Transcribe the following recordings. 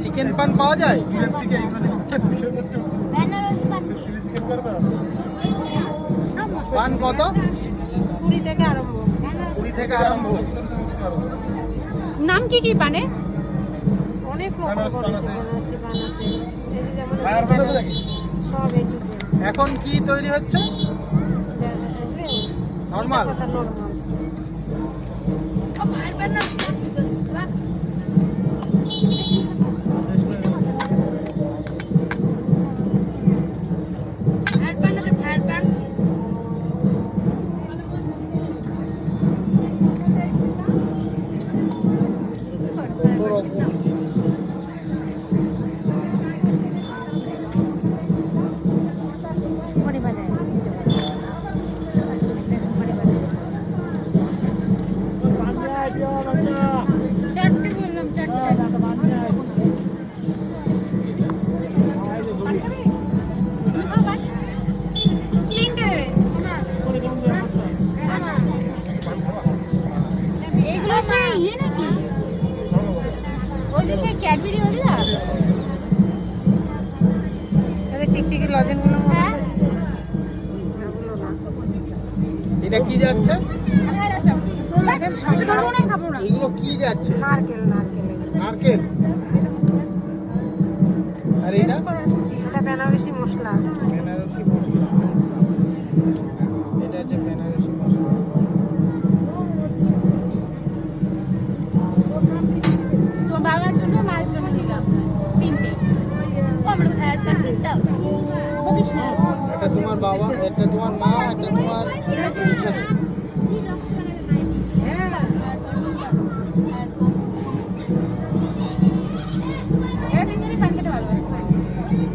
Chicken পান পাওয়া যায়? পান কত? কুড়ি থেকে আরম্ভ। কুড়ি থেকে আরম্ভ। নাম কি কি পানে? অনেক এখন কি তৈরি হচ্ছে? নর্মাল নর্মাল ক্যাডবেরি ওগুলা তাদের টিকটিকি লজেনগুলো এটা কি যাচ্ছে? না খাব না এগুলো কি যাচ্ছে? নারকেল নারকেল নারকেল? আর এটা এটা বেনারসি মশলা। বেনারসি মশলা। এটা হচ্ছে বেনারসি মশলা। তোমার বাবার জন্য মায়ের জন্য নিলাম। তিনটে। আমরা ভাইয়ের এটা তোমার বাবা এটা তোমার মা এটা তোমার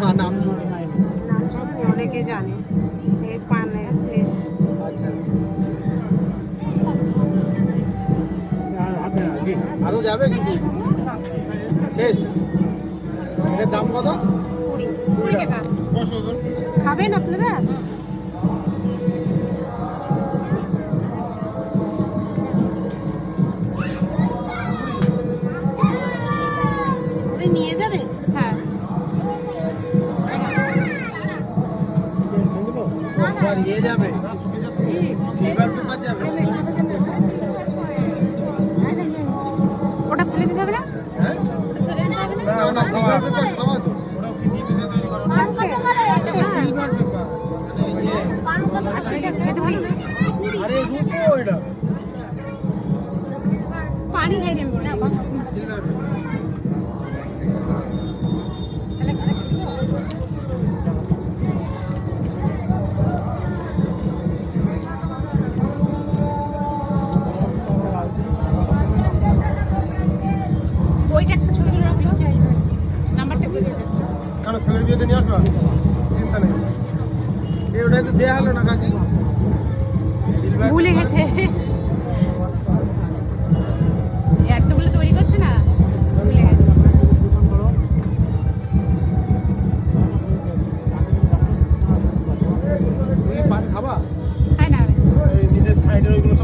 না নাম শুনি নাই অনেকে জানে এই বেশ। আচ্ছা আরও যাবে কিছু শেষ। এটার দাম কত? কুড়ি। কুড়ি টাকা। খাবেন আপনারা? নিয়ে যাবে? ইয়ে যাবে সিলভার পেপার যাবে ওটা ফেলে দিতে হবে না হ্যাঁ না না সিলভার পেপার খাওয়া তো সিলভার পেপার মানে ইয়ে সেটা খেতে ভালো না আরে রূপো এটা পানি খাই দেবো বিয়েতে চিন্তা নেই। এই ওটা তো দেয়া হলো না কাকি? ভুলে গেছে। এতগুলো তৈরি করছে না? ভুলে গেছে। খাবা? খাই না। নিজের সাইডের ওইগুলো